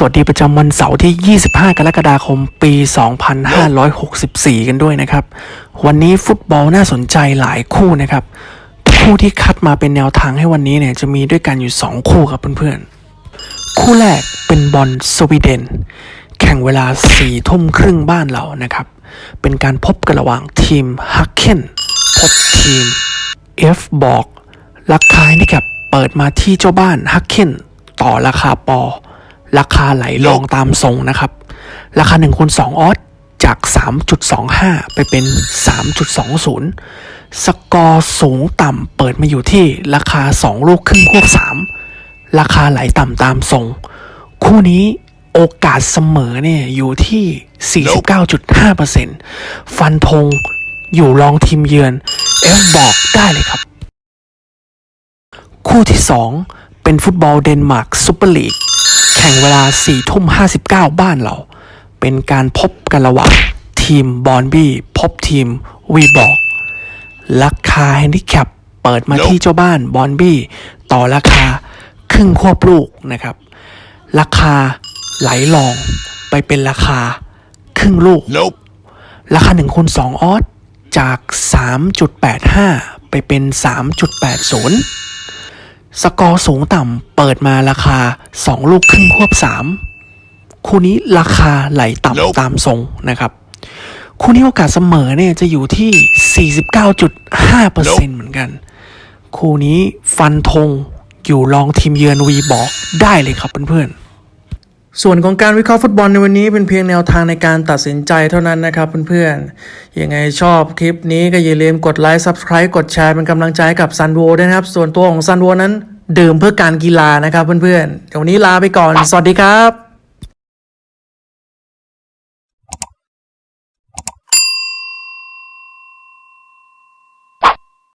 สวัสดีประจำวันเสาร์ที่ 25 กรกฎาคม ปี 2564 กันด้วยนะครับ วันนี้ฟุตบอลน่าสนใจหลายคู่นะครับ คู่ที่คัดมาเป็นแนวทางให้วันนี้เนี่ยจะมีด้วยกันอยู่ 2 คู่ครับเพื่อนๆ คู่แรกเป็นบอลสวีเดน แข่งเวลา4ทุ่มครึ่งบ้านเรานะครับ เป็นการพบกันระหว่างทีมฮักเคนพบทีม F บอกราคานี่ครับเปิดมาที่เจ้าบ้านฮักเคนต่อราคาปอ ราคาไหลลองตามทรงนะครับ ราคา1คูณ2ออสจาก 3.25 ไปเป็น 3.20 สกอร์สูงต่ำเปิดมาอยู่ที่ราคา 2 ลูกครึ่งควบ 3 ราคาไหลต่ำตามทรง คู่นี้โอกาสเสมอเนี่ยอยู่ที่ 49.5%ฟันธงอยู่รองทีมเยือน เอฟบอกได้เลยครับ คู่ที่ 2 เป็นฟุตบอลเดนมาร์กซูเปอร์ลีก แข่งเวลา4ทุ่ม59 บ้านเรา เป็นการพบกันระหว่างทีมบอนบี้พบทีมวีบอกราคาแฮนดิแคปเปิดมาที่เจ้าบ้านบอนบี้ต่อราคาครึ่งควบลูกนะครับ ราคาไหลลองไปเป็นราคาครึ่งลูก Nope. ราคา1คูณ2ออสจาก 3.85 ไปเป็น 3.80 สกอร์สูงต่ำเปิดมาราคา 2 ลูกครึ่งควบ 3 คู่นี้ราคาไหล Nope. ต่ำตามทรงนะครับ คู่นี้โอกาสเสมอเนี่ยจะอยู่ที่ 49.5%เหมือนกัน คู่นี้ฟันธงอยู่รองทีมเยือนวีบอกได้เลยครับเพื่อนๆ ส่วนของการวิเคราะห์ฟุตบอลในวันนี้เป็นเพียงแนวทางในการตัดสินใจเท่านั้นนะครับเพื่อนๆ ยังไงชอบคลิปนี้ก็อย่าลืมกดไลค์ Subscribe กดแชร์เป็นกำลังใจกับซันโวด้วยนะครับ ส่วนตัวของซันโวนั้น ดื่มเพื่อการกีฬานะครับเพื่อนๆเดี๋ยววันนี้ลาไปก่อน สวัสดีครับ